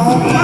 อ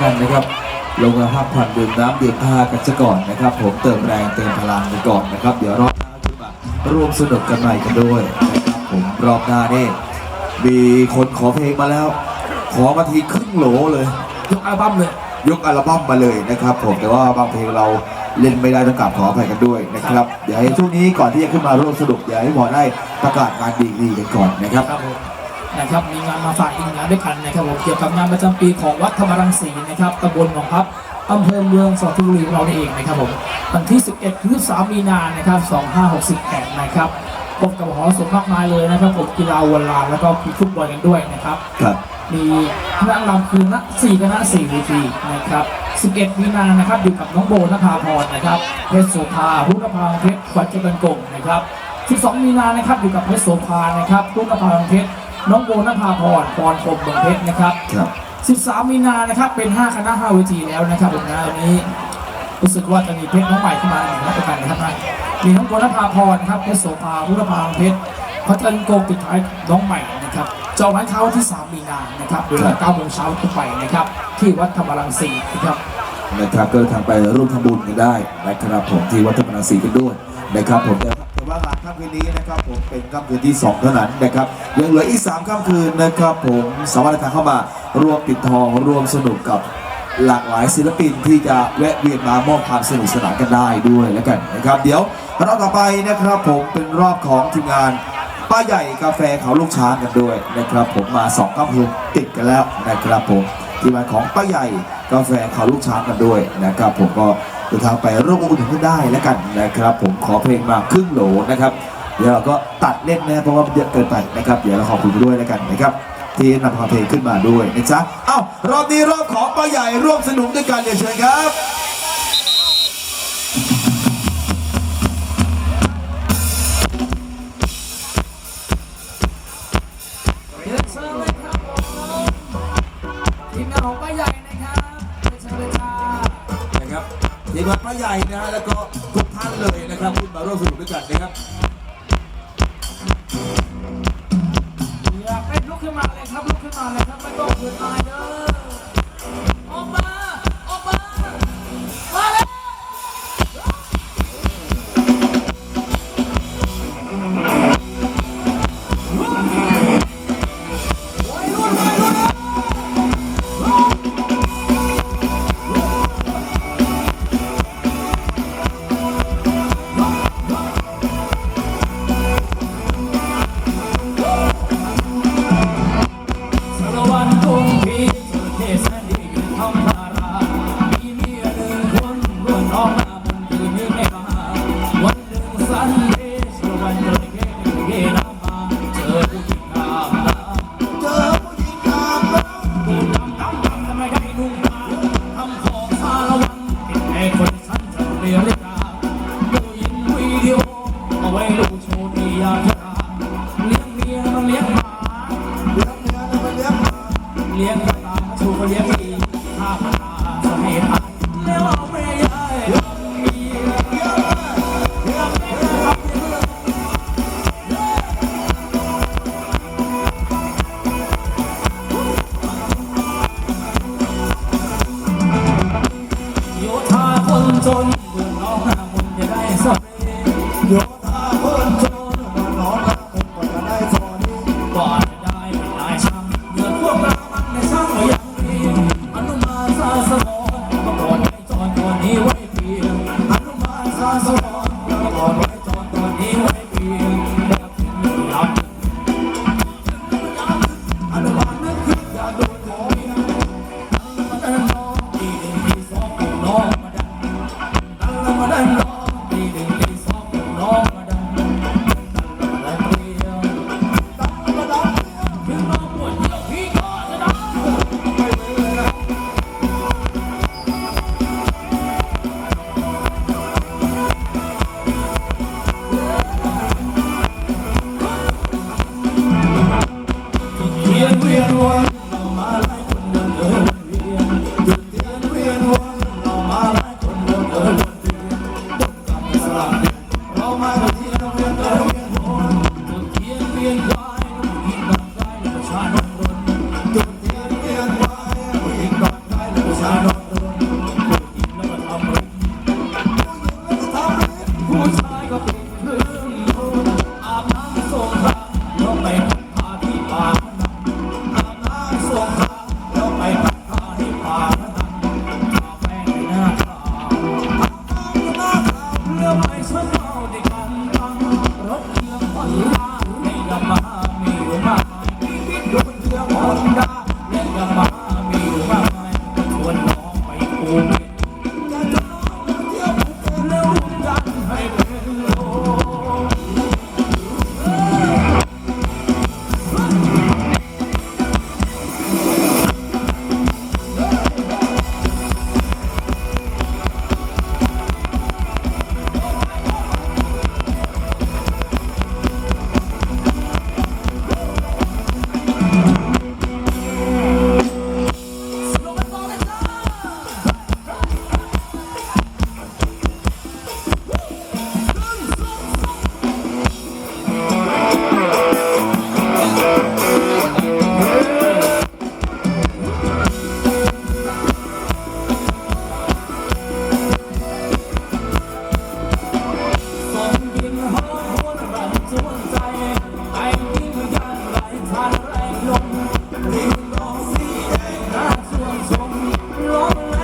กกันนะครับ ลงมาพักผ่อนดื่มน้ำดื่มผ้ากันซะก่อนนะครับ ผมเติมแรงเติมพลังกันก่อนนะครับ เดี๋ยวรอบหน้าขึ้นมาร่วมสนุกกันใหม่กันด้วยนะครับผมรอบหน้านี่มีคนขอเพลงมาแล้ว ขอมาทีครึ่งโหลเลยยกอัลบั้มเลยยกอัลบั้มมาเลยนะครับ ผมแต่ว่าบางเพลงเราเล่นไม่ได้ต้องกราบขออภัยกันด้วยนะครับ เดี๋ยวให้ช่วงนี้ก่อนที่จะขึ้นมาร่วมสนุกเดี๋ยวให้หมอได้ประกาศงานดีดีๆกันก่อนนะครับครับผม นะครับมีงานมาฝากอีกงานด้วยกันนะครับผมเกี่ยวกับงานประจำปีของวัดธรรมรังสีนะครับตำบลหนองพับอำเภอเมืองสระบุรีของเรานี่เองนะครับผมวันที่ 11ถึง13มีนานะครับ 2568 นะครับพบกับหอสมมากมายเลยนะครับผมกีฬาวันลานแล้วก็มีฟุตบอลกันด้วยนะครับครับมีคณะรำคือณสี่คณะสี่เวทีนะครับ 11 มีนานะครับอยู่กับน้องโบนภาพรนะครับเพชรโสภารุณภาเพชรขวัญเจริญกงนะครับ 12 มีนานะครับอยู่กับเพชรโสภานะครับรุณภาเพชร น้องโบนภาพรปอนคมเมืองเพชรนะครับครับ13มีนานะครับเป็น 5 คณะ5เวทีแล้วนะครับผมนะวันนี้รู้สึกว่าจะมีเพชรน้องใหม่ขึ้นมาหนึ่งนักประกันนะครับนะมีน้องโบนภาพรนะครับเพชรโสภารุณภาเพชรพัฒนโกปิดท้ายน้องใหม่นะครับจองร้านค้าวันที่ 3 มีนานะครับเวลา9โมงเช้าขึ้นไปนะครับ ที่วัดธรรมรังสีนะครับนะครับก็ทางไปร่วมทำบุญกันได้นะครับผมที่วัดธรรมนาสีกันด้วยนะครับผม ค่ำคืนนี้นะครับผมเป็นค่ำคืนที่ 2 เท่านั้นนะครับยังเหลืออีก 3ค่ำคืนนะครับผมสามารถเดินทางเข้ามาร่วมปิดทองร่วมสนุกกับหลากหลายศิลปินที่จะแวะเวียนมามอบความสนุกสนานกันได้ด้วยแล้วกันนะครับ เดี๋ยวรอบต่อไปนะครับผมเป็นรอบของทีมงานป้าใหญ่กาแฟเขาลูกช้างกันด้วยนะครับ ผมมาสองค่ำคืนติดกันแล้วนะครับผมที่มานของป้าใหญ่กาแฟเขาลูกช้างกันด้วยนะครับผมก็ เดินทางไปร่วมอุดหนุนกันได้แล้วกันนะครับ ผมขอเพลงมาครึ่งโหลนะครับเดี๋ยวเราก็ตัดเล่นนะเพราะว่ามันเยอะเกินไปนะครับเดี๋ยวเราขอบคุณด้วยแล้วกันนะครับที่นำความเพลงขึ้นมาด้วยนะจ๊ะเอ้ารอบนี้รอบของป้าใหญ่ร่วมสนุกด้วยกันเดี๋ยวเชิญครับเรียนเชิญครับ กับป้าใหญ่นะฮะแล้วก็ทุกท่านเลยนะครับคุณมาร่วมสนุกด้วยกันนะครับอยากเป็นลุกขึ้นมาเลยครับลุกขึ้นมาเลยครับไม่ต้องเขิดอาย Oh. you.